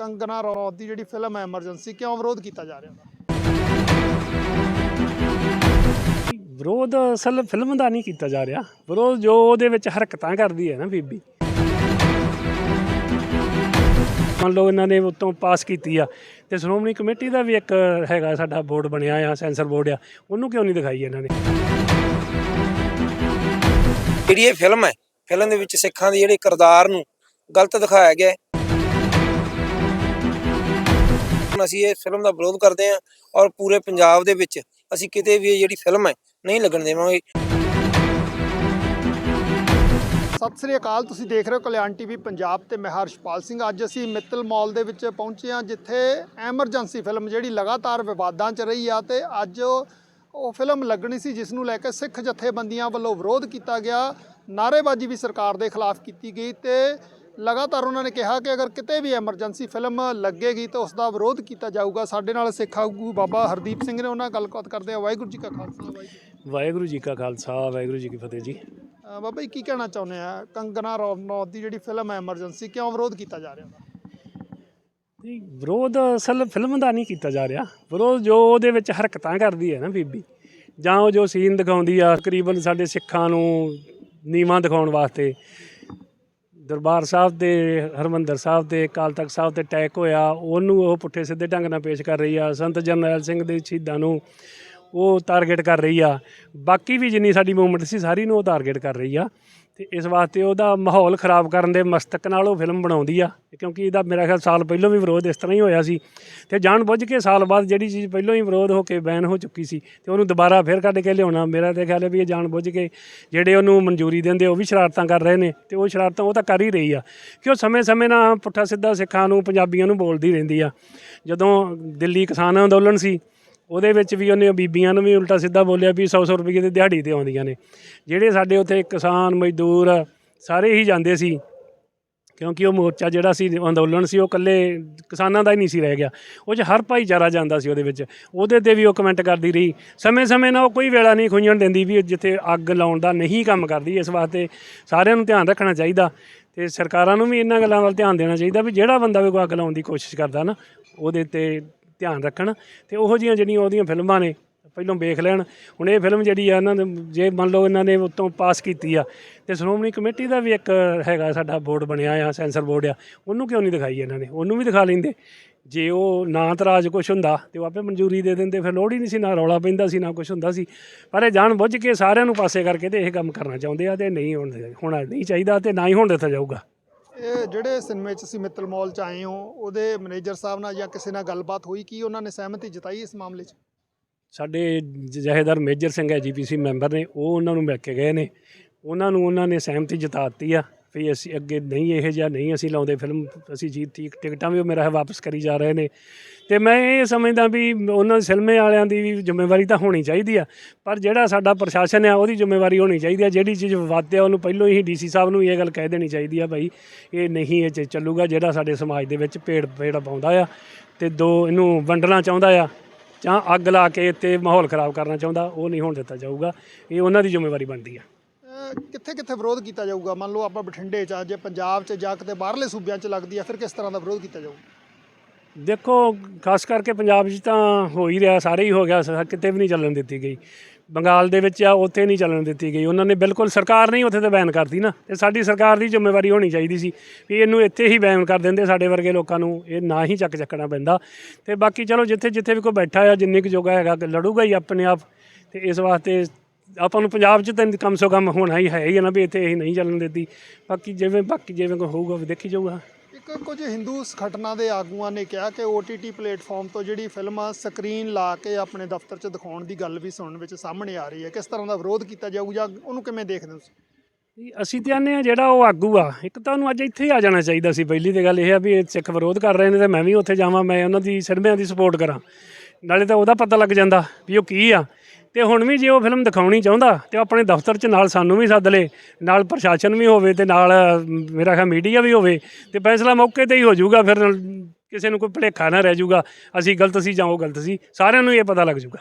ਕੰਗਨਾ ਰਣੌਤ ਦੀ ਜਿਹੜੀ ਫਿਲਮ ਹੈ ਐਮਰਜੈਂਸੀ ਕਿਉਂ ਵਿਰੋਧ ਕੀਤਾ ਜਾ ਰਿਹਾ ਵਿਰੋਧ ਅਸਲ ਫਿਲਮ ਦਾ ਨਹੀਂ ਕੀਤਾ ਜਾ ਰਿਹਾ। ਵਿਰੋਧ ਜੋ ਉਹਦੇ ਵਿੱਚ ਹਰਕਤਾਂ ਕਰਦੀ ਹੈ ਨਾ ਬੀਬੀ। ਮੰਨ ਲਓ ਇਹਨਾਂ ਨੇ ਉਤੋਂ ਪਾਸ ਕੀਤੀ ਆ ਤੇ ਸ਼੍ਰੋਮਣੀ ਕਮੇਟੀ ਦਾ ਵੀ ਇੱਕ ਹੈਗਾ ਸਾਡਾ ਬੋਰਡ ਬਣਿਆ ਆ ਸੈਂਸਰ ਬੋਰਡ ਆ ਉਹਨੂੰ ਕਿਉਂ ਨਹੀਂ ਦਿਖਾਈ ਇਹਨਾਂ ਨੇ? ਜਿਹੜੀ ਇਹ ਫਿਲਮ ਹੈ ਫਿਲਮ ਦੇ ਵਿੱਚ ਸਿੱਖਾਂ ਦੇ ਜਿਹੜੇ ਕਿਰਦਾਰ ਨੂੰ ਗਲਤ ਦਿਖਾਇਆ ਗਿਆ ਹੁਣ ਅਸੀਂ ਇਹ ਫਿਲਮ ਦਾ ਵਿਰੋਧ ਕਰਦੇ ਹਾਂ ਔਰ ਪੂਰੇ ਪੰਜਾਬ ਦੇ ਵਿੱਚ ਅਸੀਂ ਕਿਤੇ ਵੀ ਇਹ ਜਿਹੜੀ ਫਿਲਮ ਹੈ ਨਹੀਂ ਲੱਗਣ ਦੇਵਾਂਗੇ। ਸਤਿ ਸ੍ਰੀ ਅਕਾਲ, ਤੁਸੀਂ ਦੇਖ ਰਹੇ ਹੋ ਕਲਿਆਣ ਟੀਵੀ ਪੰਜਾਬ ਤੇ ਮੈਂ ਹਰਸ਼ਪਾਲ ਸਿੰਘ। ਅੱਜ ਅਸੀਂ ਮਿੱਤਲ ਮਾਲ ਦੇ ਵਿੱਚ ਪਹੁੰਚੇ ਹਾਂ ਜਿੱਥੇ ਐਮਰਜੈਂਸੀ ਫਿਲਮ ਜਿਹੜੀ ਲਗਾਤਾਰ ਵਿਵਾਦਾਂ 'ਚ ਰਹੀ ਆ ਤੇ ਅੱਜ ਉਹ ਫਿਲਮ ਲੱਗਣੀ ਸੀ ਜਿਸ ਨੂੰ ਲੈ ਕੇ ਸਿੱਖ ਜਥੇਬੰਦੀਆਂ ਵੱਲੋਂ ਵਿਰੋਧ ਕੀਤਾ ਗਿਆ। ਨਾਅਰੇਬਾਜ਼ੀ ਵੀ ਸਰਕਾਰ ਦੇ ਖਿਲਾਫ ਕੀਤੀ ਗਈ ਤੇ ਲਗਾਤਾਰ ਉਹਨਾਂ ਨੇ ਕਿਹਾ ਕਿ ਅਗਰ ਕਿਤੇ ਵੀ ਐਮਰਜੈਂਸੀ ਫਿਲਮ ਲੱਗੇਗੀ ਤਾਂ ਉਸ ਦਾ ਵਿਰੋਧ ਕੀਤਾ ਜਾਊਗਾ। ਸਾਡੇ ਨਾਲ ਸਿੱਖ ਆਗੂ ਬਾਬਾ ਹਰਦੀਪ ਸਿੰਘ ਨੇ ਉਹਨਾਂ ਨਾਲ ਗੱਲਬਾਤ ਕਰਦੇ ਆ ਵਾਹਿਗੁਰੂ ਜੀ ਕਾ ਖਾਲਸਾ ਵਾਹਿਗੁਰੂ ਜੀ ਕਾ ਖਾਲਸਾ ਵਾਹਿਗੁਰੂ ਜੀ ਕੀ ਫਤਿਹ ਜੀ। ਬਾਬਾ ਜੀ ਕੀ ਕਹਿਣਾ ਚਾਹੁੰਦੇ ਆ? ਕੰਗਨਾ ਰਣੌਤ ਦੀ ਜਿਹੜੀ ਫਿਲਮ ਹੈ ਐਮਰਜੈਂਸੀ ਕਿਉਂ ਵਿਰੋਧ ਕੀਤਾ ਜਾ ਰਿਹਾ ਨਹੀਂ, ਵਿਰੋਧ ਅਸਲ ਫਿਲਮ ਦਾ ਨਹੀਂ ਕੀਤਾ ਜਾ ਰਿਹਾ। ਵਿਰੋਧ ਜੋ ਉਹਦੇ ਵਿੱਚ ਹਰਕਤਾਂ ਕਰਦੀ ਹੈ ਨਾ ਬੀਬੀ ਜਾਂ ਉਹ ਜੋ ਸੀਨ ਦਿਖਾਉਂਦੀ ਆ ਤਕਰੀਬਨ ਸਾਡੇ ਸਿੱਖਾਂ ਨੂੰ ਨੀਵਾਂ ਦਿਖਾਉਣ ਵਾਸਤੇ। ਦਰਬਾਰ ਸਾਹਿਬ ਦੇ, ਹਰਮੰਦਰ ਸਾਹਿਬ ਦੇ, ਅਕਾਲ ਤਖਤ ਸਾਹਿਬ ਤੇ ਅਟੈਕ ਹੋਇਆ, ਉਹਨੂੰ ਉਹ ਪੁੱਠੇ ਸਿੱਧੇ ਢੰਗ ਨਾਲ ਪੇਸ਼ ਕਰ ਰਹੀ ਆ, ਸੰਤ ਜਰਨੈਲ ਸਿੰਘ ਦੇ ਸ਼ਹੀਦਾਂ ਨੂੰ ਉਹ ਟਾਰਗੇਟ ਕਰ ਰਹੀ ਆ। ਬਾਕੀ ਵੀ ਜਿੰਨੀ ਸਾਡੀ ਮੂਵਮੈਂਟ ਸੀ, ਸਾਰੀ ਨੂੰ ਉਹ ਟਾਰਗੇਟ ਕਰ ਰਹੀ ਆ। ਤੇ ਇਸ ਵਾਸਤੇ ਉਹਦਾ ਮਾਹੌਲ ਖਰਾਬ ਕਰਨ ਦੇ ਮਸਤਕ ਨਾਲ ਉਹ ਫਿਲਮ ਬਣਾਉਂਦੀ ਆ, ਕਿਉਂਕਿ ਇਹਦਾ ਮੇਰਾ ਖਿਆਲ ਸਾਲ ਪਹਿਲਾਂ ਵੀ ਵਿਰੋਧ ਇਸ ਤਰ੍ਹਾਂ ਹੀ ਹੋਇਆ ਸੀ। ਤੇ ਜਾਣ ਬੁੱਝ ਕੇ ਸਾਲ ਬਾਅਦ ਜਿਹੜੀ ਚੀਜ਼ ਪਹਿਲਾਂ ਹੀ ਵਿਰੋਧ ਹੋ ਕੇ ਬੈਨ ਹੋ ਚੁੱਕੀ ਸੀ ਤੇ ਉਹਨੂੰ ਦੁਬਾਰਾ ਫੇਰ ਕੱਢ ਕੇ ਲਿਆਉਣਾ, ਮੇਰਾ ਤੇ ਖਿਆਲ ਹੈ ਵੀ ਇਹ ਜਾਣ ਬੁੱਝ ਕੇ ਜਿਹੜੇ ਉਹਨੂੰ ਮਨਜ਼ੂਰੀ ਦਿੰਦੇ ਉਹ ਵੀ ਸ਼ਰਾਰਤਾਂ ਕਰ ਰਹੇ ਨੇ ਤੇ ਉਹ ਸ਼ਰਾਰਤਾਂ ਉਹ ਤਾਂ ਕਰ ਹੀ ਰਹੀ ਆ। ਕਿ ਉਹ ਸਮੇਂ-ਸਮੇਂ ਨਾਲ ਪੁੱਠਾ ਸਿੱਧਾ ਸਿੱਖਾਂ ਨੂੰ, ਪੰਜਾਬੀਆਂ ਨੂੰ ਬੋਲਦੀ ਰਹਿੰਦੀ ਆ। ਜਦੋਂ ਦਿੱਲੀ ਕਿਸਾਨ ਅੰਦੋਲਨ ਸੀ ਉਹਦੇ ਵਿੱਚ ਵੀ ਉਹਨੇ ਬੀਬੀਆਂ ਨੂੰ ਵੀ ਉਲਟਾ ਸਿੱਧਾ ਬੋਲਿਆ ਵੀ 100-100 ਰੁਪਏ ਦੀ ਦਿਹਾੜੀ ਤੇ ਆਉਂਦੀਆਂ ਨੇ। ਜਿਹੜੇ ਸਾਡੇ ਉੱਥੇ ਕਿਸਾਨ, ਮਜ਼ਦੂਰ ਸਾਰੇ ਹੀ ਜਾਂਦੇ ਸੀ, ਕਿਉਂਕਿ ਉਹ ਮੋਰਚਾ ਜਿਹੜਾ ਸੀ, ਅੰਦੋਲਨ ਸੀ, ਉਹ ਇਕੱਲੇ ਕਿਸਾਨਾਂ ਦਾ ਹੀ ਨਹੀਂ ਸੀ ਰਹਿ ਗਿਆ। ਉਹ 'ਚ ਹਰ ਭਾਈਚਾਰਾ ਜਾਂਦਾ ਸੀ ਉਹਦੇ ਵਿੱਚ। ਉਹਦੇ ਤੇ ਵੀ ਉਹ ਕਮੈਂਟ ਕਰਦੀ ਰਹੀ। ਸਮੇਂ-ਸਮੇਂ ਨਾਲ ਉਹ ਕੋਈ ਵੇਲਾ ਨਹੀਂ ਖੁੰਝਣ ਦਿੰਦੀ ਵੀ ਜਿੱਥੇ ਅੱਗ ਲਾਉਣ ਦਾ ਨਹੀਂ ਕੰਮ ਕਰਦੀ, ਇਸ ਵਾਸਤੇ ਸਾਰਿਆਂ ਨੂੰ ਧਿਆਨ ਰੱਖਣਾ ਚਾਹੀਦਾ। ਤੇ ਸਰਕਾਰਾਂ ਨੂੰ ਵੀ ਇਹਨਾਂ ਗੱਲਾਂ ਵੱਲ ਧਿਆਨ ਦੇਣਾ ਚਾਹੀਦਾ ਵੀ ਜਿਹੜਾ ਬੰਦਾ ਵੀ ਕੋਈ ਅੱਗ ਲਾਉਣ ਦੀ ਕੋਸ਼ਿਸ਼ ਕਰਦਾ ਨਾ, ਉਹਦੇ ਤੇ ਧਿਆਨ ਰੱਖਣ ਤੇ ਉਹੋ ਜਿਹੀਆਂ ਜਿਹੜੀਆਂ ਉਹਦੀਆਂ ਫਿਲਮਾਂ ਨੇ, ਪਹਿਲਾਂ ਵੇਖ ਲੈਣ। ਹੁਣ ਇਹ ਫਿਲਮ ਜਿਹੜੀ ਆ ਇਹਨਾਂ ਨੇ ਜੇ ਮੰਨ ਲਓ ਇਹਨਾਂ ਨੇ ਉਤੋਂ ਪਾਸ ਕੀਤੀ ਆ, ਤੇ ਸ਼੍ਰੋਮਣੀ ਕਮੇਟੀ ਦਾ ਵੀ ਇੱਕ ਹੈਗਾ ਸਾਡਾ ਬੋਰਡ ਬਣਿਆ ਆ, ਸੈਂਸਰ ਬੋਰਡ ਆ, ਉਹਨੂੰ ਕਿਉਂ ਨਹੀਂ ਦਿਖਾਈ ਇਹਨਾਂ ਨੇ? ਉਹਨੂੰ ਵੀ ਦਿਖਾ ਲੈਂਦੇ। ਜੇ ਉਹ ਨਾ ਤਰਾਜ ਕੁਛ ਹੁੰਦਾ, ਤੇ ਉਹ ਆਪੇ ਮਨਜ਼ੂਰੀ ਦੇ ਦਿੰਦੇ, ਫਿਰ ਲੋੜ ਹੀ ਨਹੀਂ ਸੀ, ਨਾ ਰੌਲਾ ਪੈਂਦਾ ਸੀ, ਨਾ ਕੁਛ ਹੁੰਦਾ ਸੀ। ਪਰ ਇਹ ਜਾਣ ਬੁੱਝ ਕੇ ਸਾਰਿਆਂ ਨੂੰ ਪਾਸੇ ਕਰਕੇ ਤੇ ਇਹ ਕੰਮ ਕਰਨਾ ਚਾਹੁੰਦੇ ਆ, ਤੇ ਨਹੀਂ ਹੋਣ, ਹੋਣਾ ਨਹੀਂ ਚਾਹੀਦਾ ਤੇ ਨਾ ਹੀ ਹੋਣ ਦਿੱਤਾ ਜਾਊਗਾ। ਇਹ ਜਿਹੜੇ ਸਿਨੇਮੇ 'ਚ ਅਸੀਂ ਮਿੱਤਲ ਮਾਲ 'ਚ ਆਏ ਹੋ, ਉਹਦੇ ਮੈਨੇਜਰ ਸਾਹਿਬ ਨਾਲ ਜਾਂ ਕਿਸੇ ਨਾਲ ਗੱਲਬਾਤ ਹੋਈ, ਕੀ ਉਹਨਾਂ ਨੇ ਸਹਿਮਤੀ ਜਤਾਈ ਇਸ ਮਾਮਲੇ 'ਚ? ਸਾਡੇ ਜ- ਮੇਜਰ ਸਿੰਘ ਹੈ, ਜੀਪੀਸੀ ਮੈਂਬਰ ਨੇ, ਉਹ ਉਹਨਾਂ ਨੂੰ ਮਿਲ ਕੇ ਗਏ ਨੇ। ਉਹਨਾਂ ਨੂੰ ਉਹਨਾਂ ਨੇ ਸਹਿਮਤੀ ਜਤਾ ਦਿੱਤੀ ਆ। ਵੀ ਅਸੀਂ ਅੱਗੇ ਨਹੀਂ ਇਹ ਜਿਹਾ, ਨਹੀਂ ਅਸੀਂ ਲਾਉਂਦੇ ਫਿਲਮ, ਅਸੀਂ ਜੀ ਠੀਕ ਟਿਕਟਾਂ ਵੀ ਉਹ ਮੇਰਾ ਹੈ ਵਾਪਸ ਕਰੀ ਜਾ ਰਹੇ ਨੇ। ਤੇ ਮੈਂ ਇਹ ਸਮਝਦਾ ਵੀ ਉਹਨਾਂ ਸਿਲਮੇ ਵਾਲਿਆਂ ਦੀ ਵੀ ਜ਼ਿੰਮੇਵਾਰੀ ਤਾਂ ਹੋਣੀ ਚਾਹੀਦੀ ਆ, ਪਰ ਜਿਹੜਾ ਸਾਡਾ ਪ੍ਰਸ਼ਾਸਨ ਆ ਉਹਦੀ ਜ਼ਿੰਮੇਵਾਰੀ ਹੋਣੀ ਚਾਹੀਦੀ ਆ। ਜਿਹੜੀ ਚੀਜ਼ ਵਿਵਾਦ ਆ ਉਹਨੂੰ ਪਹਿਲਾਂ ਹੀ ਡੀਸੀ ਸਾਹਿਬ ਨੂੰ ਇਹ ਗੱਲ ਕਹਿ ਦੇਣੀ ਚਾਹੀਦੀ ਆ ਭਾਈ ਇਹ ਨਹੀਂ ਇਹ 'ਚ ਚੱਲੂਗਾ, ਜਿਹੜਾ ਸਾਡੇ ਸਮਾਜ ਦੇ ਵਿੱਚ ਭੇੜ ਭੇੜ ਪਾਉਂਦਾ ਆ ਤੇ ਦੋ ਇਹਨੂੰ ਵੰਡਣਾ ਚਾਹੁੰਦਾ ਆ, ਜਾਂ ਅੱਗ ਲਾ ਕੇ ਤੇ ਮਾਹੌਲ ਖਰਾਬ ਕਰਨਾ ਚਾਹੁੰਦਾ, ਉਹ ਨਹੀਂ ਹੋਣ ਦਿੱਤਾ ਜਾਊਗਾ। ਇਹ ਉਹਨਾਂ ਦੀ ਜ਼ਿੰਮੇਵਾਰੀ ਬਣਦੀ ਆ। ਕਿੱਥੇ ਕਿੱਥੇ ਵਿਰੋਧ ਕੀਤਾ ਜਾਊਗਾ? ਮੰਨ ਲਓ ਆਪਾਂ ਬਠਿੰਡੇ 'ਚ ਆ, ਜੇ ਪੰਜਾਬ 'ਚ ਜਾਂ ਕਿਤੇ ਬਾਹਰਲੇ ਸੂਬਿਆਂ 'ਚ ਲੱਗਦੀ ਆ, ਫਿਰ ਕਿਸ ਤਰ੍ਹਾਂ ਦਾ ਵਿਰੋਧ ਕੀਤਾ ਜਾਊਗਾ ਦੇਖੋ, ਖਾਸ ਕਰਕੇ ਪੰਜਾਬ 'ਚ ਤਾਂ ਹੋ ਹੀ ਰਿਹਾ, ਸਾਰੇ ਹੀ ਹੋ ਗਿਆ, ਸ- ਕਿਤੇ ਵੀ ਨਹੀਂ ਚੱਲਣ ਦਿੱਤੀ ਗਈ। ਬੰਗਾਲ ਦੇ ਵਿੱਚ ਆ, ਉੱਥੇ ਨਹੀਂ ਚੱਲਣ ਦਿੱਤੀ ਗਈ। ਉਹਨਾਂ ਨੇ ਬਿਲਕੁਲ ਸਰਕਾਰ ਨਹੀਂ ਉੱਥੇ ਤੇ ਬੈਨ ਕਰਤੀ ਨਾ। ਤੇ ਸਾਡੀ ਸਰਕਾਰ ਦੀ ਜ਼ਿੰਮੇਵਾਰੀ ਹੋਣੀ ਚਾਹੀਦੀ ਸੀ ਵੀ ਇਹਨੂੰ ਇੱਥੇ ਹੀ ਬੈਨ ਕਰ ਦਿੰਦੇ ਸਾਡੇ ਵਰਗੇ ਲੋਕਾਂ ਨੂੰ। ਇਹ ਨਾ ਹੀ ਚੱਕ ਚੱਕਣਾ ਪੈਂਦਾ। ਤੇ ਬਾਕੀ ਚਲੋ ਜਿੱਥੇ ਜਿੱਥੇ ਵੀ ਕੋਈ ਬੈਠਾ ਆ, ਜਿੰਨੇ ਕੁ ਜੋਗਾ ਹੈਗਾ, ਲੜੂਗਾ ਹੀ ਆਪਣੇ ਆਪ। ਤੇ ਇਸ ਵਾਸਤੇ ਆਪਾਂ ਨੂੰ ਪੰਜਾਬ ਚ ਤਾਂ ਕਮ ਸੋ ਕਮ ਹੋਣਾ ਹੀ ਹੈ ਹੀ ਆ ਨਾ ਵੀ ਇੱਥੇ ਇਹ ਨਹੀਂ ਚੱਲਣ ਦਿੱਤੀ ਬਾਕੀ ਜਿਵੇਂ ਬਾਕੀ ਜਿਵੇਂ ਕੋਈ ਹੋਊਗਾ ਵੀ ਦੇਖੀ ਜਾਊਗਾ। ਇੱਕ ਕੁਝ ਹਿੰਦੂ ਸੰਗਠਨਾਂ ਦੇ ਆਗੂਆਂ ਨੇ ਕਿਹਾ ਕਿ OTT ਪਲੇਟਫਾਰਮ ਤੋਂ ਜਿਹੜੀ ਫਿਲਮ ਆ ਸਕਰੀਨ ਲਾ ਕੇ ਆਪਣੇ ਦਫ਼ਤਰ 'ਚ ਦਿਖਾਉਣ ਦੀ ਗੱਲ ਵੀ ਸੁਣਨ ਵਿੱਚ ਸਾਹਮਣੇ ਆ ਰਹੀ ਹੈ। ਕਿਸ ਤਰ੍ਹਾਂ ਦਾ ਵਿਰੋਧ ਕੀਤਾ ਜਾਊ ਜਾਂ ਉਹਨੂੰ ਕਿਵੇਂ ਦੇਖਦੇ ਹੋ ਤੁਸੀਂ? ਵੀ ਅਸੀਂ ਤੇ ਆਨੇ ਆ ਜਿਹੜਾ ਉਹ ਆਗੂ ਆ ਇੱਕ ਤਾਂ ਉਹਨੂੰ ਅੱਜ ਇੱਥੇ ਹੀ ਆ ਜਾਣਾ ਚਾਹੀਦਾ ਸੀ। ਪਹਿਲੀ ਤੇ ਗੱਲ ਇਹ ਆ ਵੀ ਇਹ ਸਿੱਖ ਵਿਰੋਧ ਕਰ ਰਹੇ ਨੇ ਤੇ ਮੈਂ ਵੀ ਉੱਥੇ ਜਾਵਾਂ ਮੈਂ ਉਹਨਾਂ ਦੀ ਸਿਰਮਿਆਂ ਦੀ ਸਪੋਰਟ ਕਰਾਂ। ਨਾਲੇ ਤਾਂ ਉਹਦਾ ਪਤਾ ਲੱਗ ਜਾਂਦਾ ਵੀ ਉਹ ਕੀ ਆ। ਤੇ ਹੁਣ ਵੀ ਜੇ ਉਹ ਫਿਲਮ ਦਿਖਾਉਣੀ ਚਾਹੁੰਦਾ ਤੇ ਉਹ ਆਪਣੇ ਦਫ਼ਤਰ 'ਚ ਨਾਲ ਸਾਨੂੰ ਵੀ ਸੱਦ ਲੇ ਨਾਲ ਪ੍ਰਸ਼ਾਸਨ ਵੀ ਹੋਵੇ ਤੇ ਨਾਲ ਮੇਰਾ ਖਿਆਲ ਮੀਡੀਆ ਵੀ ਹੋਵੇ ਤੇ ਫੈਸਲਾ ਮੌਕੇ ਤੇ ਹੀ ਹੋ ਜਾਊਗਾ ਫਿਰ ਕਿਸੇ ਨੂੰ ਕੋਈ ਭੁਲੇਖਾ ਨਾ ਰਹਿ ਜਾਊਗਾ ਅਸੀਂ ਗਲਤ ਸੀ ਜਾਂ ਉਹ ਗਲਤ ਸੀ ਸਾਰਿਆਂ ਨੂੰ ਇਹ ਪਤਾ ਲੱਗ ਜਾਊਗਾ।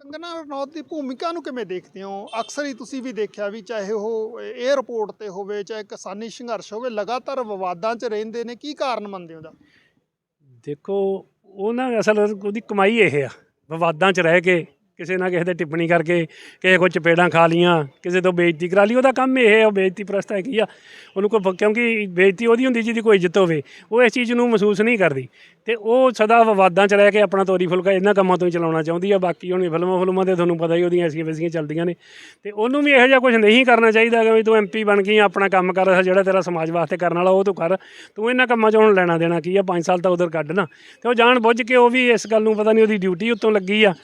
ਕੰਗਨਾ ਰਣੌਤ ਦੀ ਭੂਮਿਕਾ ਨੂੰ ਕਿਵੇਂ ਦੇਖਦੇ ਹੋ? ਅਕਸਰ ਹੀ ਤੁਸੀਂ ਵੀ ਦੇਖਿਆ ਵੀ ਚਾਹੇ ਉਹ 에ਅਰਪੋਰਟ ਤੇ ਹੋਵੇ ਚਾਹੇ ਕਿਸਾਨੀ ਸੰਘਰਸ਼ ਹੋਵੇ ਲਗਾਤਾਰ ਵਿਵਾਦਾਂ 'ਚ ਰਹਿੰਦੇ ਨੇ ਕੀ ਕਾਰਨ ਮੰਨਦੇ ਹੋ ਦਾ ਦੇਖੋ ਉਹਨਾਂ ਅਸਲ ਉਹਦੀ ਕਮਾਈ ਇਹ ਆ ਵਿਵਾਦਾਂ 'ਚ ਰਹਿ ਕੇ ਕਿਸੇ ਨਾ ਕਿਸੇ ਤੇ ਟਿੱਪਣੀ ਕਰਕੇ ਕਿਸੇ ਕੋਲ ਚਪੇੜਾਂ ਖਾ ਲੀਆਂ, ਕਿਸੇ ਤੋਂ ਬੇਇੱਜ਼ਤੀ ਕਰਾ ਲਈ, ਉਹਦਾ ਕੰਮ ਇਹ ਹੈ, ਉਹ ਬੇਇੱਜ਼ਤੀ ਪ੍ਰਸਤ ਹੈ ਕੀ ਆ। ਉਹਨੂੰ ਕੋਈ ਕਿਉਂਕਿ ਬੇਇੱਜ਼ਤੀ ਉਹਦੀ ਹੁੰਦੀ ਜਿਹਦੀ ਕੋਈ ਇੱਜ਼ਤ ਹੋਵੇ, ਉਹ ਇਸ ਚੀਜ਼ ਨੂੰ ਮਹਿਸੂਸ ਨਹੀਂ ਕਰਦੀ। ਤੇ ਉਹ ਸਦਾ ਵਿਵਾਦਾਂ 'ਚ ਰਹਿ ਕੇ ਆਪਣਾ ਤੋਰੀ ਫੁਲਕਾ ਇਹਨਾਂ ਕੰਮਾਂ ਤੋਂ ਹੀ ਚਲਾਉਣਾ ਚਾਹੁੰਦੀ ਆ, ਬਾਕੀ ਹੁਣ ਫਿਲਮਾਂ ਫਿਲਮਾਂ ਤੇ ਤੁਹਾਨੂੰ ਪਤਾ ਹੀ ਉਹਦੀਆਂ ਐਸੀਆਂ ਵੈਸੀਆਂ ਚੱਲਦੀਆਂ ਨੇ। ਤੇ ਉਹਨੂੰ ਵੀ ਇਹੋ ਜਿਹਾ ਕੁਝ ਨਹੀਂ ਕਰਨਾ ਚਾਹੀਦਾ ਕਿ ਵੀ ਤੂੰ ਐਮਪੀ ਬਣ ਗਈ, ਆਪਣਾ ਕੰਮ ਕਰ, ਜਿਹੜਾ ਤੇਰਾ ਸਮਾਜ ਵਾਸਤੇ ਕਰਨ ਵਾਲਾ ਉਹ ਤੂੰ ਕਰ। ਤੂੰ ਇਹਨਾਂ ਕੰਮਾਂ 'ਚ ਹੁਣ ਲੈਣਾ ਦੇਣਾ ਕੀ ਆ 5 ਸਾਲ ਤਾਂ ਉਧਰ ਕੱਢ ਨਾ ਤੇ ਉਹ ਜਾਣ ਬੁੱਝ ਕੇ ਉਹ ਵੀ ਇਸ ਗੱਲ ਨੂੰ ਪਤਾ ਨਹੀਂ ਉਹਦੀ ਡਿਊਟੀ ਉੱਤੋਂ ਲੱਗੀ ਆ।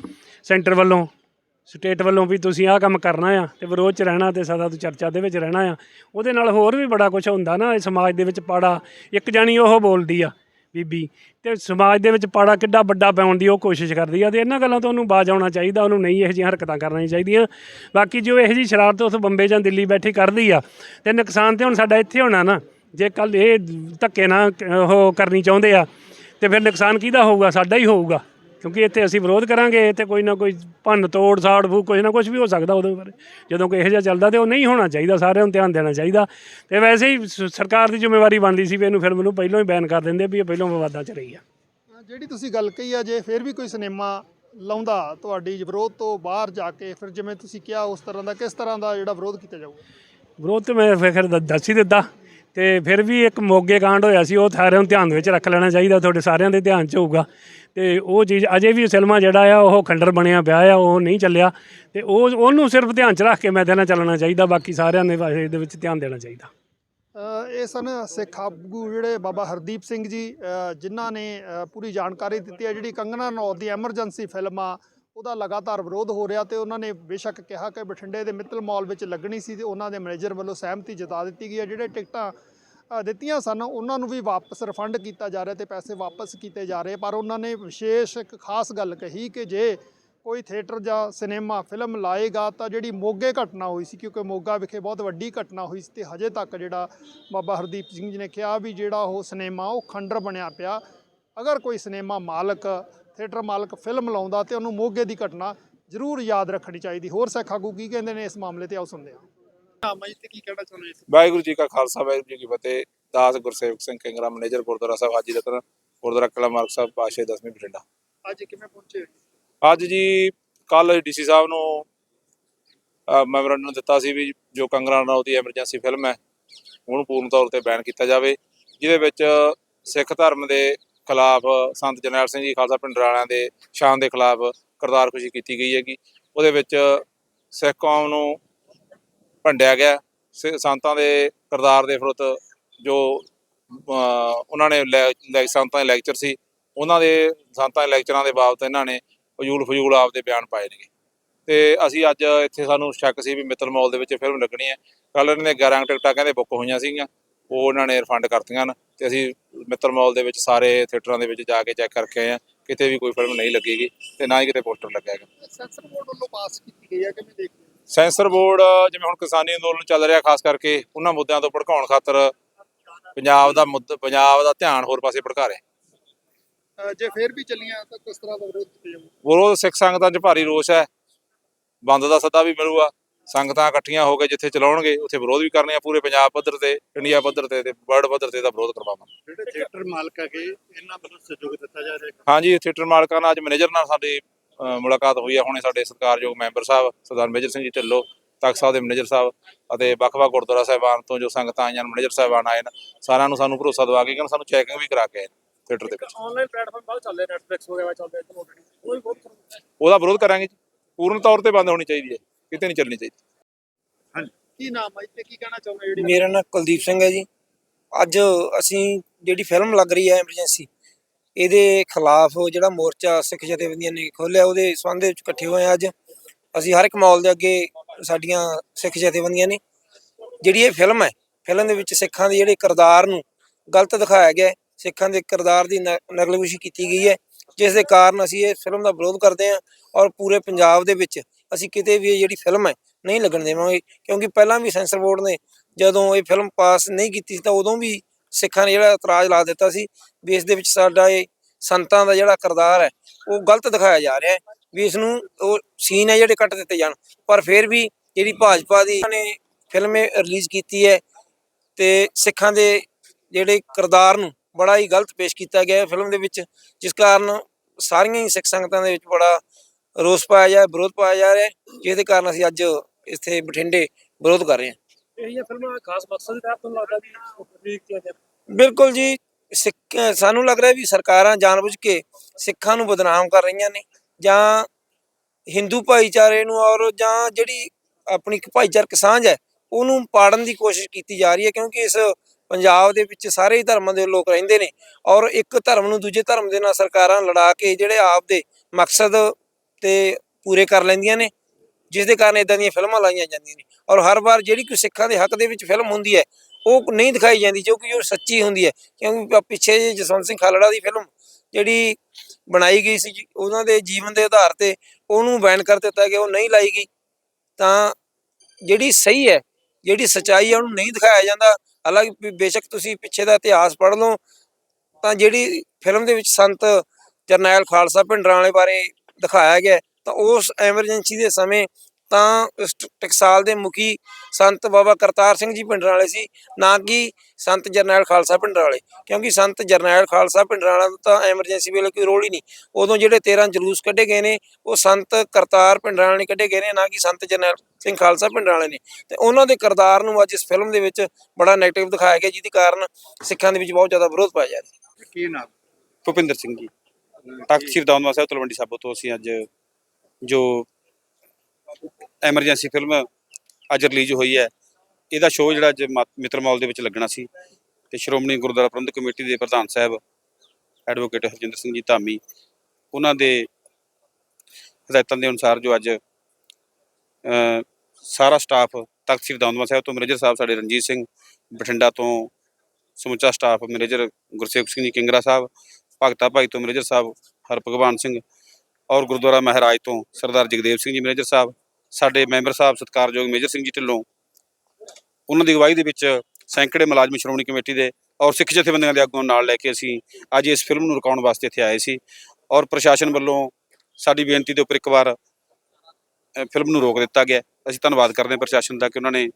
ਸੈਂਟਰ ਵੱਲੋਂ, ਸਟੇਟ ਵੱਲੋਂ ਵੀ ਤੁਸੀਂ ਆਹ ਕੰਮ ਕਰਨਾ ਆ ਤੇ ਵਿਰੋਧ 'ਚ ਰਹਿਣਾ ਤੇ ਸਦਾ ਤੋਂ ਚਰਚਾ ਦੇ ਵਿੱਚ ਰਹਿਣਾ ਆ। ਉਹਦੇ ਨਾਲ ਹੋਰ ਵੀ ਬੜਾ ਕੁਝ ਹੁੰਦਾ ਨਾ ਇਹ ਸਮਾਜ ਦੇ ਵਿੱਚ ਪਾੜਾ। ਇੱਕ ਜਾਣੀ ਉਹ ਬੋਲਦੀ ਆ ਬੀਬੀ, ਤੇ ਸਮਾਜ ਦੇ ਵਿੱਚ ਪਾੜਾ ਕਿੱਡਾ ਵੱਡਾ ਪਾਉਣ ਦੀ ਉਹ ਕੋਸ਼ਿਸ਼ ਕਰਦੀ ਆ ਤੇ ਇਹਨਾਂ ਗੱਲਾਂ ਤੋਂ ਉਹਨੂੰ ਬਾਜ ਆਉਣਾ ਚਾਹੀਦਾ, ਉਹਨੂੰ ਨਹੀਂ ਇਹੋ ਜਿਹੀਆਂ ਹਰਕਤਾਂ ਕਰਨੀਆਂ ਚਾਹੀਦੀਆਂ। ਬਾਕੀ ਜੋ ਇਹੋ ਜਿਹੀ ਸ਼ਰਾਰਤ ਉਸ ਬੰਬੇ ਜਾਂ ਦਿੱਲੀ ਬੈਠੀ ਕਰਦੀ ਆ, ਤੇ ਨੁਕਸਾਨ ਤੇ ਹੁਣ ਸਾਡਾ ਇੱਥੇ ਹੋਣਾ ਨਾ, ਜੇ ਕੱਲ ਇਹ ਧੱਕੇ ਨਾ ਉਹ ਕਰਨੀ ਚਾਹੁੰਦੇ ਆ, ਤੇ ਫਿਰ ਨੁਕਸਾਨ ਕਿਹਦਾ ਹੋਊਗਾ? ਸਾਡਾ ਹੀ ਹੋਊਗਾ। ਕਿਉਂਕਿ ਇੱਥੇ ਅਸੀਂ ਵਿਰੋਧ ਕਰਾਂਗੇ ਤੇ ਕੋਈ ਨਾ ਕੋਈ ਭੰਨ ਤੋੜ ਸਾੜ ਫੂ ਕੁਝ ਨਾ ਕੁਝ ਵੀ ਹੋ ਸਕਦਾ ਉਹਦੇ ਬਾਰੇ। ਜਦੋਂ ਕੋਈ ਇਹੋ ਜਿਹਾ ਚੱਲਦਾ ਤੇ ਉਹ ਨਹੀਂ ਹੋਣਾ ਚਾਹੀਦਾ ਸਾਰਿਆਂ ਨੂੰ ਧਿਆਨ ਦੇਣਾ ਚਾਹੀਦਾ। ਤੇ ਵੈਸੇ ਹੀ ਸ- ਸਰਕਾਰ ਦੀ ਜ਼ਿੰਮੇਵਾਰੀ ਬਣਦੀ ਸੀ ਵੀ ਇਹਨੂੰ ਫਿਲਮ ਨੂੰ ਪਹਿਲਾਂ ਹੀ ਬੈਨ ਕਰ ਦਿੰਦੇ ਵੀ ਇਹ ਪਹਿਲਾਂ ਵਿਵਾਦਾਂ 'ਚ ਰਹੀ ਆ। ਜਿਹੜੀ ਤੁਸੀਂ ਗੱਲ ਕਹੀ ਆ ਜੇ ਫਿਰ ਵੀ ਕੋਈ ਸਿਨੇਮਾ ਲਾਉਂਦਾ ਤੁਹਾਡੀ ਵਿਰੋਧ ਤੋਂ ਬਾਹਰ ਜਾ ਕੇ ਫਿਰ ਜਿਵੇਂ ਤੁਸੀਂ ਕਿਹਾ ਉਸ ਤਰ੍ਹਾਂ ਦਾ ਕਿਸ ਤਰ੍ਹਾਂ ਦਾ ਜਿਹੜਾ ਵਿਰੋਧ ਕੀਤਾ ਜਾਊਗਾ? ਵਿਰੋਧ ਤੇ ਮੈਂ ਦ- ਦੱਸ ਹੀ ਦਿੱਤਾ। ਤੇ ਫਿਰ ਵੀ ਇੱਕ ਮੋਗੇ ਕਾਂਡ ਹੋਇਆ ਸੀ, ਉਹ ਸਾਰਿਆਂ ਨੂੰ ਧਿਆਨ ਦੇ ਵਿੱਚ ਰੱਖ ਲੈਣਾ ਚਾਹੀਦਾ, ਤੁਹਾਡੇ ਸਾਰਿਆਂ ਦੇ ਧਿਆਨ 'ਚ ਹੋਊਗਾ। ਤੇ ਉਹ ਚੀਜ਼ ਅਜੇ ਵੀ ਸਿਨੇਮਾ ਜਿਹੜਾ ਆ, ਉਹ ਖੰਡਰ ਬਣਿਆ ਪਿਆ ਆ, ਉਹ ਨਹੀਂ ਚੱਲਿਆ। ਤੇ ਉਹ, ਉਹਨੂੰ ਸਿਰਫ ਧਿਆਨ 'ਚ ਰੱਖ ਕੇ ਮੈਂ ਦੇਣਾ ਚੱਲਣਾ ਚਾਹੀਦਾ, ਬਾਕੀ ਸਾਰਿਆਂ ਨੇ ਬਸ ਇਹਦੇ ਵਿੱਚ ਧਿਆਨ ਦੇਣਾ ਚਾਹੀਦਾ। ਇਹ ਸਨ ਸਿੱਖ ਆਗੂ ਜਿਹੜੇ ਬਾਬਾ ਹਰਦੀਪ ਸਿੰਘ ਜੀ ਜਿਨ੍ਹਾਂ ਨੇ ਪੂਰੀ ਜਾਣਕਾਰੀ ਦਿੱਤੀ ਹੈ, ਜਿਹੜੀ ਕੰਗਨਾ ਰਣੌਤ ਦੀ ਐਮਰਜੈਂਸੀ ਫਿਲਮ ਆ ਉਹਦਾ ਲਗਾਤਾਰ ਵਿਰੋਧ ਹੋ ਰਿਹਾ ਤੇ ਉਹਨਾਂ ਨੇ ਬੇਸ਼ੱਕ ਕਿਹਾ ਕਿ ਬਠਿੰਡੇ ਦੇ ਮਿੱਤਲ ਮਾਲ ਵਿੱਚ ਲੱਗਣੀ ਸੀ ਤੇ ਉਹਨਾਂ ਦੇ ਮੈਨੇਜਰ ਵੱਲੋਂ ਸਹਿਮਤੀ ਜਤਾ ਦਿੱਤੀ ਗਈ ਹੈ। ਜਿਹੜੇ ਟਿਕਟਾਂ ਦਿੱਤੀਆਂ ਸਨ, ਉਹਨਾਂ ਨੂੰ ਵੀ ਵਾਪਸ ਰਿਫੰਡ ਕੀਤਾ ਜਾ ਰਿਹਾ ਤੇ ਪੈਸੇ ਵਾਪਸ ਕੀਤੇ ਜਾ ਰਹੇ। ਪਰ ਉਹਨਾਂ ਨੇ ਵਿਸ਼ੇਸ਼ ਇੱਕ ਖਾਸ ਗੱਲ ਕਹੀ ਕਿ ਜੇ ਕੋਈ ਥੀਏਟਰ ਜਾਂ ਸਿਨੇਮਾ, ਫਿਲਮ ਲਾਏਗਾ ਤਾਂ ਜਿਹੜੀ ਮੋਗੇ ਘਟਨਾ ਹੋਈ ਸੀ, ਕਿਉਂਕਿ ਮੋਗਾ ਵਿਖੇ ਬਹੁਤ ਵੱਡੀ ਘਟਨਾ ਹੋਈ ਸੀ ਤੇ ਹਜੇ ਤੱਕ ਜਿਹੜਾ ਬਾਬਾ ਹਰਦੀਪ ਸਿੰਘ ਜੀ ਨੇ ਕਿਹਾ ਵੀ ਜਿਹੜਾ ਉਹ ਸਿਨੇਮਾ, ਉਹ ਖੰਡਰ ਬਣਿਆ ਪਿਆ। ਅਗਰ ਕੋਈ ਸਿਨੇਮਾ ਮਾਲਕ ਥੀਏਟਰ ਮਾਲਕ ਫਿਲਮ ਲਾਉਂਦਾ ਤੇ ਉਹਨੂੰ ਮੋਗੇ ਦੀ ਘਟਨਾ ਜ਼ਰੂਰ ਯਾਦ ਰੱਖਣੀ ਚਾਹੀਦੀ। ਹੋਰ ਸਿੱਖ ਆਗੂ ਕੀ ਕਹਿੰਦੇ ਨੇ ਇਸ ਮਾਮਲੇ ਤੇ? ਆਓ ਸੁਣਦੇ ਹਾਂ। ਨਾਮ ਜੀ ਤੇ ਕੀ ਕਹਿਣਾ ਚਾਹੁੰਦੇ ਵਾਹਿਗੁਰੂ ਜੀ ਕਾ ਖਾਲਸਾ ਵਾਹਿਗੁਰੂ ਜੀ ਕੀ ਫਤਿਹ। ਦਾਸ ਗੁਰਸੇਵਕ ਸਿੰਘ ਕਿੰਗਰਾ ਮੈਨੇਜਰ ਗੁਰਦੁਆਰਾ ਸਾਹਿਬ ਹਾਜੀ ਰਤਨ ਗੁਰਦੁਆਰਾ ਕਲਾ ਮਾਰਕ ਸਾਹਿਬ ਪਾਸ਼ੇ 10ਵੀਂ ਬਠਿੰਡਾ। ਅੱਜ ਕਿਵੇਂ ਪਹੁੰਚੇ? ਅੱਜ ਜੀ ਕੱਲ ਡੀਸੀ ਸਾਹਿਬ ਨੂੰ ਮੈਮੋਰੰਡਮ ਦਿੱਤਾ ਸੀ ਵੀ ਜੋ ਕੰਗਰਾ ਰਣੌਤ ਦੀ ਐਮਰਜੈਂਸੀ ਫਿਲਮ ਹੈ ਉਹਨੂੰ ਪੂਰਨ ਤੌਰ ਤੇ ਬੈਨ ਕੀਤਾ ਜਾਵੇ ਜਿਹਦੇ ਵਿੱਚ ਸਿੱਖ ਧਰਮ ਦੇ ਖਿਲਾਫ ਸੰਤ ਜਰਨੈਲ ਸਿੰਘ ਜੀ ਖਾਲਸਾ ਪਿੰਡ ਵਾਲਿਆਂ ਦੇ ਸ਼ਾਨ ਦੇ ਖਿਲਾਫ ਕਰਤਾਰਕੁਸ਼ੀ ਕੀਤੀ ਗਈ ਹੈਗੀ। ਉਹਦੇ ਵਿੱਚ ਸਿੱਖ ਕੌਮ ਨੂੰ ਭੰਡਿਆ ਗਿਆ। ਸਿ- ਸੰਤਾਂ ਦੇ ਕਰਤਾਰ ਦੇ ਫਰੁੱਤ ਜੋ ਉਹਨਾਂ ਨੇ ਲੈ- ਲੈ- ਸੰਤਾਂ ਦੇ ਲੈਕਚਰ ਸੀ, ਉਹਨਾਂ ਦੇ, ਸੰਤਾਂ ਦੇ ਲੈਕਚਰਾਂ ਦੇ ਬਾਬਤ ਇਹਨਾਂ ਨੇ ਫਜ਼ੂਲ ਫਜ਼ੂਲ ਆਪਦੇ ਬਿਆਨ ਪਾਏ ਨੇਗੇ। ਤੇ ਅਸੀਂ ਅੱਜ ਇੱਥੇ ਸਾਨੂੰ ਸ਼ੱਕ ਸੀ ਵੀ ਮਿੱਤਲ ਮਾਲ ਦੇ ਵਿੱਚ ਫਿਲਮ ਲੱਗਣੀ ਹੈ। ਕੱਲ ਇਹਨਾਂ ਨੇ 11 ਟਿਕਟਾਂ ਕਹਿੰਦੇ ਬੁੱਕ ਹੋਈਆਂ ਸੀਗੀਆਂ, ਉਹ ਉਹਨਾਂ ਨੇ ਰਿਫੰਡ ਕਰਤੀਆਂ ਨੇ ਤੇ ਅਸੀਂ ਮਿੱਤਲ ਮਾਲ ਦੇ ਵਿੱਚ ਸਾਰੇ ਥੀਏਟਰਾਂ ਦੇ ਵਿੱਚ ਜਾ ਕੇ ਚੈੱਕ ਕਰਕੇ ਆਏ ਆ ਕਿਤੇ ਵੀ ਕੋਈ ਫਿਲਮ ਨਹੀਂ ਲੱਗੇਗੀ ਤੇ ਨਾ ਹੀ ਕਿਤੇ ਪੋਸਟਰ ਲੱਗਿਆ ਹੈਗਾ। ਸੈਂਸਰ ਬੋਰਡ ਵੱਲੋਂ ਪਾਸ ਕੀਤੀ ਗਈ ਹੈ ਕਿਵੇਂ ਦੇਖਦੇ ਹੋ ਸੈਂਸਰ ਬੋਰਡ ਜਿਵੇਂ ਹੁਣ ਕਿਸਾਨੀ ਅੰਦੋਲਨ ਚੱਲ ਰਿਹਾ ਖਾਸ ਕਰਕੇ ਉਹਨਾਂ ਮੁੱਦਿਆਂ ਤੋਂ ਭੜਕਾਉਣ ਖਾਤਰ ਪੰਜਾਬ ਦਾ ਮੁੱਦ ਪੰਜਾਬ ਦਾ ਧਿਆਨ ਹੋਰ ਪਾਸੇ ਭੜਕਾ ਰਿਹਾ। ਜੇ ਫਿਰ ਵੀ ਚੱਲੀਆਂ ਤਾਂ ਕਿਸ ਤਰ੍ਹਾਂ ਦਾ ਵਿਰੋਧ ਕੀਤਾ ਜਾਊਗਾ? ਵਿਰੋਧ ਸਿੱਖ ਸੰਗਤਾਂ 'ਚ ਭਾਰੀ ਰੋਸ ਹੈ। ਬੰਦ ਦਾ ਸੱਦਾ ਵੀ ਮਿਲੂਗਾ। ਸੰਗਤਾਂ ਇਕੱਠੀਆਂ ਹੋ ਕੇ ਜਿੱਥੇ ਚਲਾਉਣਗੇ ਉੱਥੇ ਵਿਰੋਧ ਵੀ ਕਰਨੇ ਆ ਪੂਰੇ ਪੰਜਾਬ ਪੱਧਰ ਤੇ ਇੰਡੀਆ ਪੱਧਰ ਤੇ ਤੇ ਵਰਲਡ ਪੱਧਰ ਤੇ ਦਾ ਵਿਰੋਧ ਕਰਵਾਵਾਂਗੇ। ਜਿਹੜੇ ਥੀਏਟਰ ਮਾਲਕ ਹੈਗੇ ਇਹਨਾਂ ਵੱਲੋਂ ਸਹਿਯੋਗ ਦਿੱਤਾ ਜਾ ਰਿਹਾ ਹੈ? ਹਾਂਜੀ ਥੀਏਟਰ ਮਾਲਕਾਂ ਨਾਲ ਅੱਜ ਮੈਨੇਜਰ ਨਾਲ ਸਾਡੀ ਮੁਲਾਕਾਤ ਹੋਈ ਹੈ ਹੁਣੇ ਸਾਡੇ ਸਤਿਕਾਰਯੋਗ ਮੈਂਬਰ ਸਾਹਿਬ ਸਰਦਾਰ ਮੇਜਰ ਸਿੰਘ ਜੀ ਢਿੱਲੋਂ ਤਖਤ ਸਾਹਿਬ ਦੇ ਮੈਨੇਜਰ ਸਾਹਿਬ ਅਤੇ ਵੱਖ-ਵੱਖ ਗੁਰਦੁਆਰਾ ਸਾਹਿਬਾਨ ਤੋਂ ਜੋ ਸੰਗਤਾਂ ਆਈਆਂ ਮੈਨੇਜਰ ਸਾਹਿਬਾਨ ਆਏ ਨੇ ਸਾਰਿਆਂ ਨੂੰ ਸਾਨੂੰ ਭਰੋਸਾ ਦਵਾ ਕੇ ਕਿ ਸਾਨੂੰ ਚੈਕਿੰਗ ਵੀ ਕਰਾ ਕੇ ਆਏ ਥੀਏਟਰ ਦੇ ਵਿੱਚ। ਆਨਲਾਈਨ ਪਲੇਟਫਾਰਮ ਬਹੁਤ ਚੱਲ ਰਿਹਾ ਨੈਟਫਲਿਕਸ ਵਗੈਰਾ ਚੱਲਦਾ ਬਹੁਤ ਉਹਦਾ ਵਿਰੋਧ ਕਰਾਂਗੇ ਜੀ। ਪੂਰਨ ਤੌਰ ਤੇ ਬੰਦ ਹੋਣੀ ਚਾਹੀਦੀ ਹੈ। ਕਿਤੇ ਨਹੀਂ ਚੱਲਣੀ ਚਾਹੀਦੀ। ਕੀ ਨਾਮ ਹੈ ਤੇ ਕੀ ਕਹਿਣਾ ਚਾਹੁੰਦੇ ਜਿਹੜੀ ਮੇਰਾ ਨਾਮ ਕੁਲਦੀਪ ਸਿੰਘ ਹੈ ਜੀ। ਅੱਜ ਅਸੀਂ ਜਿਹੜੀ ਫਿਲਮ ਲੱਗ ਰਹੀ ਹੈ ਐਮਰਜੈਂਸੀ ਇਹਦੇ ਖਿਲਾਫ ਜਿਹੜਾ ਮੋਰਚਾ ਸਿੱਖ ਜਥੇਬੰਦੀਆਂ ਨੇ ਖੋਲ੍ਹਿਆ ਉਹਦੇ ਸੰਬੰਧ ਵਿੱਚ ਇਕੱਠੇ ਹੋਏ ਅੱਜ। ਅਸੀਂ ਹਰ ਇੱਕ ਮਾਲ ਦੇ ਅੱਗੇ ਸਾਡੀਆਂ ਸਿੱਖ ਜਥੇਬੰਦੀਆਂ ਨੇ। ਜਿਹੜੀ ਇਹ ਫਿਲਮ ਹੈ ਫਿਲਮ ਦੇ ਵਿੱਚ ਸਿੱਖਾਂ ਦੇ ਜਿਹੜੇ ਕਿਰਦਾਰ ਨੂੰ ਗਲਤ ਦਿਖਾਇਆ ਗਿਆ ਹੈ। ਸਿੱਖਾਂ ਦੇ ਕਿਰਦਾਰ ਦੀ ਨ- ਨਕਲਗੁਸ਼ੀ ਕੀਤੀ ਗਈ ਹੈ। ਜਿਸ ਦੇ ਕਾਰਨ ਅਸੀਂ ਇਹ ਫਿਲਮ ਦਾ ਵਿਰੋਧ ਕਰਦੇ ਹਾਂ ਔਰ ਪੂਰੇ ਪੰਜਾਬ ਦੇ ਵਿੱਚ ਅਸੀਂ ਕਿਤੇ ਵੀ ਇਹ ਜਿਹੜੀ ਫਿਲਮ ਹੈ, ਨਹੀਂ ਲੱਗਣ ਦੇਵਾਂਗੇ। ਕਿਉਂਕਿ ਪਹਿਲਾਂ ਵੀ ਸੈਂਸਰ ਬੋਰਡ ਨੇ ਜਦੋਂ ਇਹ ਫਿਲਮ ਪਾਸ ਨਹੀਂ ਕੀਤੀ ਸੀ ਤਾਂ ਉਦੋਂ ਵੀ ਸਿੱਖਾਂ ਨੇ ਜਿਹੜਾ ਇਤਰਾਜ਼ ਲਾ ਦਿੱਤਾ ਸੀ ਵੀ ਇਸ ਦੇ ਵਿੱਚ ਸਾਡਾ ਇਹ ਸੰਤਾਂ ਦਾ ਜਿਹੜਾ ਕਿਰਦਾਰ ਹੈ, ਉਹ ਗਲਤ ਦਿਖਾਇਆ ਜਾ ਰਿਹਾ ਹੈ, ਵੀ ਇਸ ਨੂੰ ਉਹ ਸੀਨ ਹੈ ਜਿਹੜੇ ਕੱਟ ਦਿੱਤੇ ਜਾਣ। ਪਰ ਫਿਰ ਵੀ ਜਿਹੜੀ ਭਾਜਪਾ ਦੀ ਨੇ ਫਿਲਮ ਰਿਲੀਜ਼ ਕੀਤੀ ਹੈ ਤੇ ਸਿੱਖਾਂ ਦੇ ਜਿਹੜੇ ਕਿਰਦਾਰ ਨੂੰ ਬੜਾ ਹੀ ਗਲਤ ਪੇਸ਼ ਕੀਤਾ ਗਿਆ ਹੈ ਫਿਲਮ ਦੇ ਵਿੱਚ, ਜਿਸ ਕਾਰਨ ਸਾਰੀਆਂ ਹੀ ਸਿੱਖ ਸੰਗਤਾਂ ਦੇ ਵਿੱਚ ਬੜਾ ਰੋਸ ਪਾਇਆ ਜਾ ਵਿਰੋਧ ਪਾਇਆ ਜਾ ਰਿਹਾ ਜਿਹਦੇ ਕਾਰਨ ਅਸੀਂ ਅੱਜ ਇੱਥੇ ਬਠਿੰਡੇ ਵਿਰੋਧ ਕਰ ਰਹੇ ਹਾਂ। ਇਹ ਫਿਲਮਾਂ ਦਾ ਖਾਸ ਮਕਸਦ ਹੈ ਤੁਹਾਨੂੰ ਲੱਗਦਾ ਵੀ ਉਹ ਰਿਲੀਜ਼ ਕੀਤਾ ਜਾਵੇ ਬਿਲਕੁਲ ਜੀ ਸਾਨੂੰ ਲੱਗ ਰਿਹਾ ਵੀ ਸਰਕਾਰਾਂ ਜਾਣਬੁੱਝ ਕੇ ਸਿੱਖਾਂ ਨੂੰ ਬਦਨਾਮ ਕਰ ਰਹੀਆਂ ਨੇ ਜਾਂ ਹਿੰਦੂ ਭਾਈਚਾਰੇ ਨੂੰ ਔਰ ਜਾਂ ਜਿਹੜੀ ਆਪਣੀ ਇੱਕ ਭਾਈਚਾਰਕ ਸਾਂਝ ਹੈ ਉਹਨੂੰ ਪਾੜਨ ਦੀ ਕੋਸ਼ਿਸ਼ ਕੀਤੀ ਜਾ ਰਹੀ ਹੈ ਕਿਉਂਕਿ ਇਸ ਪੰਜਾਬ ਦੇ ਵਿੱਚ ਸਾਰੇ ਹੀ ਧਰਮਾਂ ਦੇ ਲੋਕ ਰਹਿੰਦੇ ਨੇ ਔਰ ਇੱਕ ਧਰਮ ਨੂੰ ਦੂਜੇ ਧਰਮ ਦੇ ਨਾਲ ਸਰਕਾਰਾਂ ਲੜਾ ਕੇ ਜਿਹੜੇ ਆਪ ਦੇ ਮਕਸਦ ਤੇ ਪੂਰੇ ਕਰ ਲੈਂਦੀਆਂ ਨੇ ਜਿਸ ਦੇ ਕਾਰਨ ਇਦਾਂ ਦੀਆਂ ਫਿਲਮਾਂ ਲਾਈਆਂ ਜਾਂਦੀਆਂ ਨੇ। ਔਰ ਹਰ ਵਾਰ ਜਿਹੜੀ ਕੋਈ ਸਿੱਖਾਂ ਦੇ ਹੱਕ ਦੇ ਵਿੱਚ ਫਿਲਮ ਹੁੰਦੀ ਹੈ ਉਹ ਨਹੀਂ ਦਿਖਾਈ ਜਾਂਦੀ ਜੋ ਕਿ ਉਹ ਸੱਚੀ ਹੁੰਦੀ ਹੈ। ਕਿਉਂਕਿ ਪਿੱਛੇ ਜੇ ਜਸਵੰਤ ਸਿੰਘ ਖਾਲੜਾ ਦੀ ਫਿਲਮ ਜਿਹੜੀ ਬਣਾਈ ਗਈ ਸੀ ਜੀ, ਉਹਨਾਂ ਦੇ ਜੀਵਨ ਦੇ ਆਧਾਰ ਤੇ ਉਹਨੂੰ ਬੈਨ ਕਰ ਦਿੱਤਾ ਗਿਆ ਉਹ ਨਹੀਂ ਲਾਈ ਗਈ ਤਾਂ ਜਿਹੜੀ ਸਹੀ ਹੈ ਜਿਹੜੀ ਸਚਾਈ ਹੈ ਉਹਨੂੰ ਨਹੀਂ ਦਿਖਾਇਆ ਜਾਂਦਾ। ਹਾਲਾਂਕਿ ਬੇਸ਼ੱਕ ਤੁਸੀਂ ਪਿੱਛੇ ਦਾ ਇਤਿਹਾਸ ਪੜ੍ਹ ਲਓ ਤਾਂ ਜਿਹੜੀ ਫਿਲਮ ਦੇ ਵਿੱਚ ਸੰਤ ਜਰਨੈਲ ਖਾਲਸਾ ਭਿੰਡਰਾਂ ਵਾਲੇ ਬਾਰੇ ਦਿਖਾਇਆ ਗਿਆ ਤਾਂ ਉਸ ਐਮਰਜੈਂਸੀ ਦੇ ਸਮੇਂ ਤਾਂ ਟਕਸਾਲ ਦੇ ਮੁਖੀ ਸੰਤ ਬਾਬਾ ਕਰਤਾਰ ਸਿੰਘ ਜੀ ਭਿੰਡਰਾਂ ਵਾਲੇ ਸੀ, ਨਾ ਕਿ ਸੰਤ ਜਰਨੈਲ ਖਾਲਸਾ ਭਿੰਡਰਾਂ ਵਾਲੇ, ਕਿਉਂਕਿ ਸੰਤ ਜਰਨੈਲ ਖਾਲਸਾ ਭਿੰਡਰਾਂ ਵਾਲਾ ਤਾਂ ਐਮਰਜੈਂਸੀ ਵੇਲੇ ਕੋਈ ਰੋਲ ਹੀ ਨਹੀਂ। ਉਦੋਂ ਜਿਹੜੇ 13 ਜਲੂਸ ਕੱਢੇ ਗਏ ਨੇ, ਉਹ ਸੰਤ ਕਰਤਾਰ ਭਿੰਡਰਾਂ ਵਾਲੇ ਨੇ ਕੱਢੇ ਗਏ ਨੇ, ਨਾ ਕਿ ਸੰਤ ਜਰਨੈਲ ਸਿੰਘ ਖਾਲਸਾ ਭਿੰਡਰਾਂ ਵਾਲੇ ਨੇ। ਤੇ ਉਹਨਾਂ ਦੇ ਕਿਰਦਾਰ ਨੂੰ ਅੱਜ ਇਸ ਫਿਲਮ ਦੇ ਵਿੱਚ ਬੜਾ ਨੈਗੇਟਿਵ ਦਿਖਾਇਆ ਗਿਆ, ਜਿਹਦੇ ਕਾਰਨ ਸਿੱਖਾਂ ਦੇ ਵਿੱਚ ਬਹੁਤ ਜ਼ਿਆਦਾ ਵਿਰੋਧ ਪਾਇਆ ਜਾ ਰਿਹਾ। ਕੀ ਨਾਮ? ਭੁਪਿੰਦਰ ਸਿੰਘ ਜੀ। ਤਖਤ ਸ੍ਰੀ ਦਮਦਮਾ ਸਾਹਿਬ ਤਲਵੰਡੀ ਸਾਬੋ ਤੋਂ ਅਸੀਂ ਅੱਜ ਜੋ ਐਮਰਜੈਂਸੀ ਫਿਲਮ ਅੱਜ ਰਿਲੀਜ਼ ਹੋਈ ਹੈ ਇਹਦਾ ਸ਼ੋਅ ਜਿਹੜਾ ਅੱਜ ਮਾ- ਮਾਲ ਦੇ ਵਿੱਚ ਲੱਗਣਾ ਸੀ ਤੇ ਸ਼੍ਰੋਮਣੀ ਗੁਰਦੁਆਰਾ ਪ੍ਰਬੰਧਕ ਕਮੇਟੀ ਦੇ ਪ੍ਰਧਾਨ ਸਾਹਿਬ ਐਡਵੋਕੇਟ ਹਰਜਿੰਦਰ ਸਿੰਘ ਜੀ ਧਾਮੀ ਉਹਨਾਂ ਦੇ ਹਦਾਇਤਾਂ ਦੇ ਅਨੁਸਾਰ ਜੋ ਅੱਜ ਅ, ਸਾਰਾ ਸਟਾਫ ਤਖਤ ਸ੍ਰੀ ਦਮਦਮਾ ਸਾਹਿਬ ਤੋਂ ਮੈਨੇਜਰ ਸਾਹਿਬ ਸਾਡੇ ਰਣਜੀਤ ਸਿੰਘ ਬਠਿੰਡਾ ਤੋਂ ਸਮੁੱਚਾ ਸਟਾਫ ਮੈਨੇਜਰ ਗੁਰਸੇਵਕ ਸਿੰਘ ਜੀ ਕਿੰਗਰਾ ਸਾਹਿਬ ਭਗਤਾ ਭਾਈ ਤੋਂ ਮੈਨੇਜਰ ਸਾਹਿਬ ਹਰ ਭਗਵਾਨ ਸਿੰਘ ਔਰ ਗੁਰਦੁਆਰਾ ਮਹਾਰਾਜ ਤੋਂ ਸਰਦਾਰ ਜਗਦੇਵ ਸਿੰਘ ਜੀ ਮੈਨੇਜਰ ਸਾਹਿਬ, ਸਾਡੇ ਮੈਂਬਰ ਸਾਹਿਬ, ਸਤਿਕਾਰਯੋਗ ਮੇਜਰ ਸਿੰਘ ਜੀ ਢਿੱਲੋਂ, ਉਹਨਾਂ ਦੀ ਅਗਵਾਈ ਦੇ ਵਿੱਚ ਸੈਂਕੜੇ ਮੁਲਾਜ਼ਮ ਸ਼੍ਰੋਮਣੀ ਕਮੇਟੀ ਦੇ ਔਰ ਸਿੱਖ ਜਥੇਬੰਦੀਆਂ ਦੇ ਆਗੂਆਂ ਨੂੰ ਨਾਲ ਲੈ ਕੇ ਅਸੀਂ ਅੱਜ ਇਸ ਫਿਲਮ ਨੂੰ ਰਕਾਉਣ ਵਾਸਤੇ ਇੱਥੇ ਆਏ ਸੀ ਔਰ ਪ੍ਰਸ਼ਾਸਨ ਵੱਲੋਂ ਸਾਡੀ ਬੇਨਤੀ ਦੇ ਉੱਪਰ ਇੱਕ ਵਾਰ ਫਿਲਮ ਨੂੰ ਰੋਕ ਦਿੱਤਾ ਗਿਆ। ਅਸੀਂ ਧੰਨਵਾਦ ਕਰਦੇ ਹਾਂ ਪ੍ਰਸ਼ਾਸਨ ਦਾ ਕਿ ਉਹਨਾਂ ਨੇ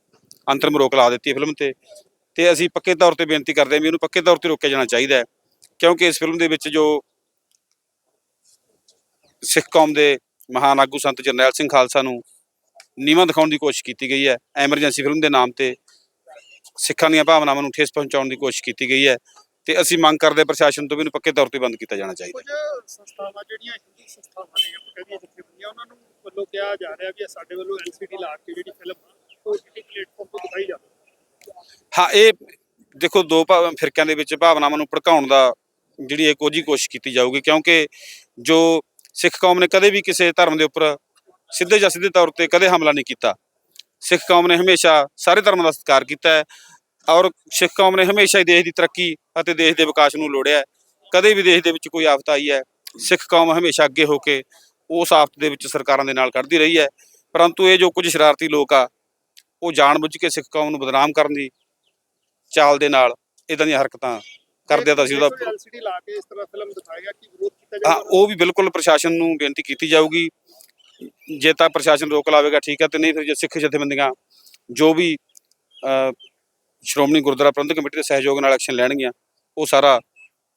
ਅੰਤਰਿਮ ਰੋਕ ਲਾ ਦਿੱਤੀ ਫਿਲਮ ਤੇ। ਤੇ ਅਸੀਂ ਪੱਕੇ ਤੌਰ ਤੇ ਬੇਨਤੀ ਕਰਦੇ ਹਾਂ ਵੀ ਇਹਨੂੰ ਪੱਕੇ ਤੌਰ ਤੇ ਰੋਕਿਆ ਜਾਣਾ ਚਾਹੀਦਾ ਹੈ। ਕਿਉਂਕਿ ਇਸ ਫਿਲਮ ਦੇ ਵਿੱਚ ਜੋ ਸਿੱਖ ਕੌਮ ਦੇ ਮਹਾਨ ਆਗੂ ਸੰਤ ਜਰਨੈਲ ਸਿੰਘ ਖਾਲਸਾ ਨੂੰ ਨੀਵਾਂ ਦਿਖਾਉਣ ਦੀ ਕੋਸ਼ਿਸ਼ ਕੀਤੀ ਗਈ ਹੈ ਐਮਰਜੈਂਸੀ ਫਿਲਮ ਦੇ ਨਾਮ ਤੇ ਸਿੱਖਾਂ ਦੀਆਂ ਭਾਵਨਾਵਾਂ ਨੂੰ ਠੇਸ ਪਹੁੰਚਾਉਣ ਦੀ ਕੋਸ਼ਿਸ਼ ਕੀਤੀ ਗਈ ਹੈ ਤੇ ਅਸੀਂ ਮੰਗ ਕਰਦੇ ਪ੍ਰਸ਼ਾਸਨ ਤੋਂ ਵੀ ਇਹਨੂੰ ਪੱਕੇ ਤੌਰ ਤੇ ਬੰਦ ਕੀਤਾ ਜਾਣਾ ਚਾਹੀਦਾ ਹੈ। ਕੁਝ ਸੰਸਥਾਵਾਂ ਜਿਹੜੀਆਂ ਹਿੰਦੂ ਸੰਸਥਾਵਾਂ ਨੇ ਆਪਾਂ ਕਹਿੰਦੇ ਜਥੇਬੰਦੀਆਂ ਉਹਨਾਂ ਨੂੰ ਵੱਲੋਂ ਕਿਹਾ ਜਾ ਰਿਹਾ ਵੀ ਇਹ ਸਾਡੇ ਵੱਲੋਂ ਐਲਸੀਡੀ ਲਾ ਕੇ ਜਿਹੜੀ ਫਿਲਮ ਓਟੀਟੀ ਪਲੇਟਫਾਰਮ ਤੇ ਦਿਖਾਈ ਜਾਵੇ। ਹਾਂ ਇਹ ਦੇਖੋ ਦੋ ਭਾਵ ਫਿਰਕਿਆਂ ਦੇ ਵਿੱਚ ਭਾਵਨਾਵਾਂ ਨੂੰ ਭੜਕਾਉਣ ਦਾ ਜਿਹੜੀ ਇਹ ਕੋਝੀ ਕੋਸ਼ਿਸ਼ ਕੀਤੀ ਜਾਊਗੀ, ਕਿਉਂਕਿ ਜੋ ਸਿੱਖ ਕੌਮ ਨੇ ਕਦੇ ਵੀ ਕਿਸੇ ਧਰਮ ਦੇ ਉੱਪਰ ਸਿੱਧੇ ਜਾਂ ਸਿੱਧੇ ਤੌਰ ਤੇ ਕਦੇ ਹਮਲਾ ਨਹੀਂ ਕੀਤਾ। ਸਿੱਖ ਕੌਮ ਨੇ ਹਮੇਸ਼ਾ ਸਾਰੇ ਧਰਮਾਂ ਦਾ ਸਤਿਕਾਰ ਕੀਤਾ ਹੈ ਔਰ ਸਿੱਖ ਕੌਮ ਨੇ ਹਮੇਸ਼ਾ ਹੀ ਦੇਸ਼ ਦੀ ਤਰੱਕੀ ਅਤੇ ਦੇਸ਼ ਦੇ ਵਿਕਾਸ ਨੂੰ ਲੋੜਿਆ ਕਦੇ ਵੀ ਦੇਸ਼ ਦੇ ਵਿੱਚ ਕੋਈ ਆਫਤ ਆਈ ਹੈ, ਸਿੱਖ ਕੌਮ ਹਮੇਸ਼ਾ ਅੱਗੇ ਹੋ ਕੇ ਉਸ ਆਫਤ ਦੇ ਵਿੱਚ ਸਰਕਾਰਾਂ ਦੇ ਨਾਲ ਖੜਦੀ ਰਹੀ ਹੈ। ਪਰੰਤੂ ਇਹ ਜੋ ਕੁਝ ਸ਼ਰਾਰਤੀ ਲੋਕ ਆ, ਉਹ ਜਾਣਬੁੱਝ ਕੇ ਸਿੱਖ ਕੌਮ ਨੂੰ ਬਦਨਾਮ ਕਰਨ ਦੀ ਚਾਲ ਦੇ ਨਾਲ ਇਦਾਂ ਦੀਆਂ ਹਰਕਤਾਂ ਕਰਦੇ ਆ ਤਾਂ ਅਸੀਂ ਉਹਦਾ ਐਲਸੀਡੀ ਲਾ ਕੇ ਇਸ ਤਰ੍ਹਾਂ ਫਿਲਮ ਦਿਖਾਏਗਾ ਕਿ ਵਿਰੋਧ ਕੀਤਾ ਹਾਂ ਉਹ ਵੀ ਬਿਲਕੁਲ ਪ੍ਰਸ਼ਾਸਨ ਨੂੰ ਬੇਨਤੀ ਕੀਤੀ ਜਾਊਗੀ। ਜੇ ਤਾਂ ਪ੍ਰਸ਼ਾਸਨ ਰੋਕ ਲਾਵੇਗਾ ਠੀਕ ਹੈ ਤੇ ਨਹੀਂ ਫਿਰ ਜੇ ਸਿੱਖ ਜਥੇਬੰਦੀਆਂ ਜੋ ਵੀ ਅ, ਸ਼੍ਰੋਮਣੀ ਗੁਰਦੁਆਰਾ ਪ੍ਰਬੰਧਕ ਕਮੇਟੀ ਦੇ ਸਹਿਯੋਗ ਨਾਲ ਐਕਸ਼ਨ ਲੈਣਗੀਆਂ ਉਹ ਸਾਰਾ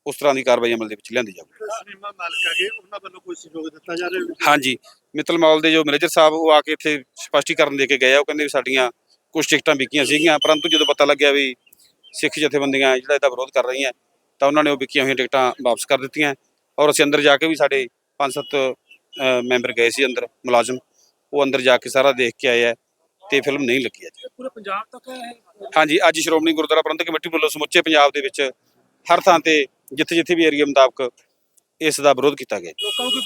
ਉਸ ਤਰ੍ਹਾਂ ਦੀ ਕਾਰਵਾਈ ਅਮਲ ਦੇ ਵਿੱਚ ਲਿਆਂਦੀ ਜਾਊਗੀ। ਸਿਨੇਮਾ ਮਾਲਕ ਹੈਗੇ ਉਹਨਾਂ ਵੱਲੋਂ ਕੋਈ ਸਹਿਯੋਗ ਦਿੱਤਾ ਜਾ ਰਿਹਾ ਹਾਂਜੀ ਮਿੱਤਲ ਮਾਲ ਦੇ ਜੋ ਮੈਨੇਜਰ ਸਾਹਿਬ ਉਹ ਆ ਕੇ ਇੱਥੇ ਸਪਸ਼ਟੀਕਰਨ ਦੇ ਕੇ ਗਏ ਆ ਉਹ ਕਹਿੰਦੇ ਵੀ ਸਾਡੀਆਂ ਕੁਝ ਟਿਕਟਾਂ ਵਿਕੀਆਂ ਸੀਗੀਆਂ ਪਰੰਤੂ ਜਦੋਂ ਪਤਾ ਲੱਗਿਆ ਵੀ ਸਿੱਖ ਜਥੇਬੰਦੀਆਂ ਜਿਹੜਾ ਇਹਦਾ ਵਿਰੋਧ ਕਰ ਰਹੀਆਂ ਤਾਂ ਉਹਨਾਂ ਨੇ ਉਹ ਵਿਕੀਆਂ ਹੋਈਆਂ ਟਿਕਟਾਂ ਵਾਪਸ ਕਰ ਦਿੱਤੀਆਂ। ਔਰ ਅਸੀਂ ਅੰਦਰ ਜਾ ਕੇ ਵੀ ਸਾਡੇ ਪੰਜ ਸੱਤ ਅ, ਮੈਂਬਰ ਗਏ ਸੀ ਅੰਦਰ ਮੁਲਾਜ਼ਮ। ਉਹ ਅੰਦਰ ਜਾ ਕੇ ਸਾਰਾ ਦੇਖ ਕੇ ਆਏ ਆ ਤੇ ਫਿਲਮ ਨਹੀਂ ਲੱਗੀ ਅੱਜ। ਪੂਰੇ ਪੰਜਾਬ ਤੱਕ ਹਾਂਜੀ ਅੱਜ ਸ਼੍ਰੋਮਣੀ ਗੁਰਦੁਆਰਾ ਪ੍ਰਬੰਧਕ ਕਮੇਟੀ ਵੱਲੋਂ ਸਮੁੱਚੇ ਪੰਜਾਬ ਦੇ ਵਿੱਚ ਹਰ ਥਾਂ ਤੇ ਜਿੱਥੇ ਜਿੱਥੇ ਵੀ ਏਰੀਆ ਮੁਤਾਬਕ ਇਸ ਦਾ ਵਿਰੋਧ ਕੀਤਾ ਗਿਆ। ਲੋਕਾਂ ਨੂੰ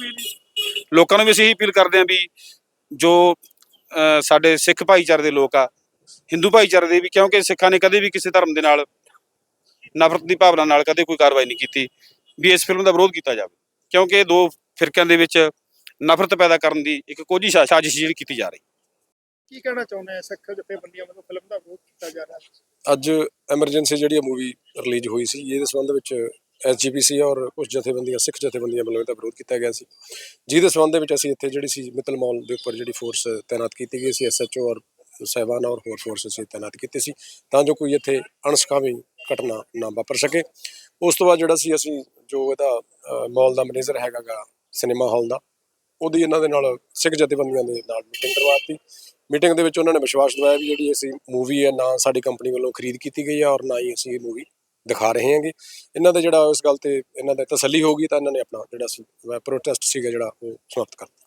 ਲੋਕਾਂ ਵੀ ਅਸੀਂ ਅਪੀਲ ਕਰਦੇ ਹਾਂ ਵੀ ਜੋ ਸਾਡੇ ਸਿੱਖ ਭਾਈਚਾਰੇ ਦੇ ਲੋਕ ਆ ਹਿੰਦੂ ਭਾਈਚਾਰੇ ਦੇ ਵੀ ਕਿਉਂਕਿ ਸਿੱਖਾਂ ਨੇ ਕਦੇ ਵੀ ਕਿਸੇ ਧਰਮ ਦੇ ਨਾਲ ਨਫ਼ਰਤ ਦੀ ਭਾਵਨਾ ਨਾਲ ਕਦੇ ਕੋਈ ਕਾਰਵਾਈ ਨਹੀਂ ਕੀਤੀ ਵੀ ਇਸ ਫਿਲਮ ਦਾ ਵਿਰੋਧ ਕੀਤਾ ਜਾਵੇ। ਕਿਉਂਕਿ ਇਹ ਦੋ ਫਿਰਕਿਆਂ ਦੇ ਵਿੱਚ ਨਫ਼ਰਤ ਪੈਦਾ ਕਰਨ ਦੀ ਇੱਕ ਕੋਝੀ ਸਾਜ਼ਿਸ਼ ਜਿਹੜੀ ਕੀਤੀ ਜਾ ਰਹੀ। ਕੀ ਕਹਿਣਾ ਚਾਹੁੰਦੇ ਆ ਸਿੱਖ ਜਥੇਬੰਦੀਆਂ ਵੱਲੋਂ ਫਿਲਮ ਦਾ ਵਿਰੋਧ ਕੀਤਾ ਜਾ ਰਿਹਾ? ਹੈ ਅੱਜ ਐਮਰਜੈਂਸੀ ਜਿਹੜੀ ਮੂਵੀ ਰਿਲੀਜ਼ ਹੋਈ ਸੀ ਇਹਦੇ ਸੰਬੰਧ ਵਿੱਚ ਐਸਜੀਪੀਸੀ ਔਰ ਕੁਝ ਜਥੇਬੰਦੀਆਂ ਸਿੱਖ ਜਥੇਬੰਦੀਆਂ ਵੱਲੋਂ ਇਹਦਾ ਵਿਰੋਧ ਕੀਤਾ ਗਿਆ ਸੀ। ਜਿਹਦੇ ਸੰਬੰਧ ਦੇ ਵਿੱਚ ਅਸੀਂ ਇੱਥੇ ਜਿਹੜੀ ਸੀ ਮਿੱਤਲ ਮਾਲ ਦੇ ਉੱਪਰ ਜਿਹੜੀ ਫੋਰਸ ਤਾਇਨਾਤ ਕੀਤੀ ਗਈ ਸੀ ਐਸਐਚਓ ਔਰ ਸਹਿਬਾਨ ਔਰ ਹੋਰ ਫੋਰਸ ਅਸੀਂ ਤਾਇਨਾਤ ਕੀਤੀ ਸੀ। ਤਾਂ ਜੋ ਕੋਈ ਇੱਥੇ ਅਣਸਕਾਮੀ ਘਟਨਾ ਨਾ ਵਾਪਰ ਸਕੇ। ਉਸ ਤੋਂ ਬਾਅਦ ਜਿਹੜਾ ਸੀ ਅਸੀਂ ਜੋ ਇਹਦਾ ਮਾਲ ਦਾ ਮੈਨੇਜਰ ਹੈਗਾਗਾ ਸਿਨੇਮਾ ਹਾਲ ਦਾ ਉਹਦੀ ਇਹਨਾਂ ਦੇ ਨਾਲ ਸਿੱਖ ਜਥੇਬੰਦੀਆਂ ਦੇ ਨਾਲ ਮੀਟਿੰਗ ਕਰਵਾਤੀ। ਮੀਟਿੰਗ ਦੇ ਵਿੱਚ ਉਹਨਾਂ ਨੇ ਵਿਸ਼ਵਾਸ ਦਿਵਾਇਆ ਵੀ ਜਿਹੜੀ ਅਸੀਂ ਮੂਵੀ ਹੈ ਨਾ ਸਾਡੀ ਕੰਪਨੀ ਵੱਲੋਂ ਖਰੀਦ ਕੀਤੀ ਗਈ ਹੈ ਔਰ ਨਾ ਹੀ ਅਸੀਂ ਇਹ ਮੂਵੀ ਦਿਖਾ ਰਹੇ ਹਾਂਗੇ। ਇਹਨਾਂ ਦੇ ਜਿਹੜਾ ਇਸ ਗੱਲ ਤੇ ਇਹਨਾਂ ਦਾ ਤਸੱਲੀ ਹੋਊਗੀ ਤਾਂ ਇਹਨਾਂ ਨੇ ਆਪਣਾ ਜਿਹੜਾ ਸੀ ਪ੍ਰੋਟੈਸਟ ਸੀਗਾ ਜਿਹੜਾ ਉਹ ਸਮਾਪਤ ਕਰ ਦਿੱਤਾ।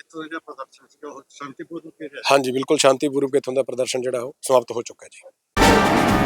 ਇੱਥੋਂ ਦਾ ਜਿਹੜਾ ਪ੍ਰਦਰਸ਼ਨ ਸੀਗਾ ਉਹ ਸ਼ਾਂਤੀਪੂਰਵਕ ਹੀ ਰਿਹਾ। ਹਾਂਜੀ ਬਿਲਕੁਲ ਸ਼ਾਂਤੀਪੂਰਵਕ ਇੱਥੋਂ ਦਾ ਪ੍ਰਦਰਸ਼ਨ ਜਿਹੜਾ ਉਹ ਸਮਾਪਤ ਹੋ ਚੁੱਕਾ ਹੈ ਜੀ।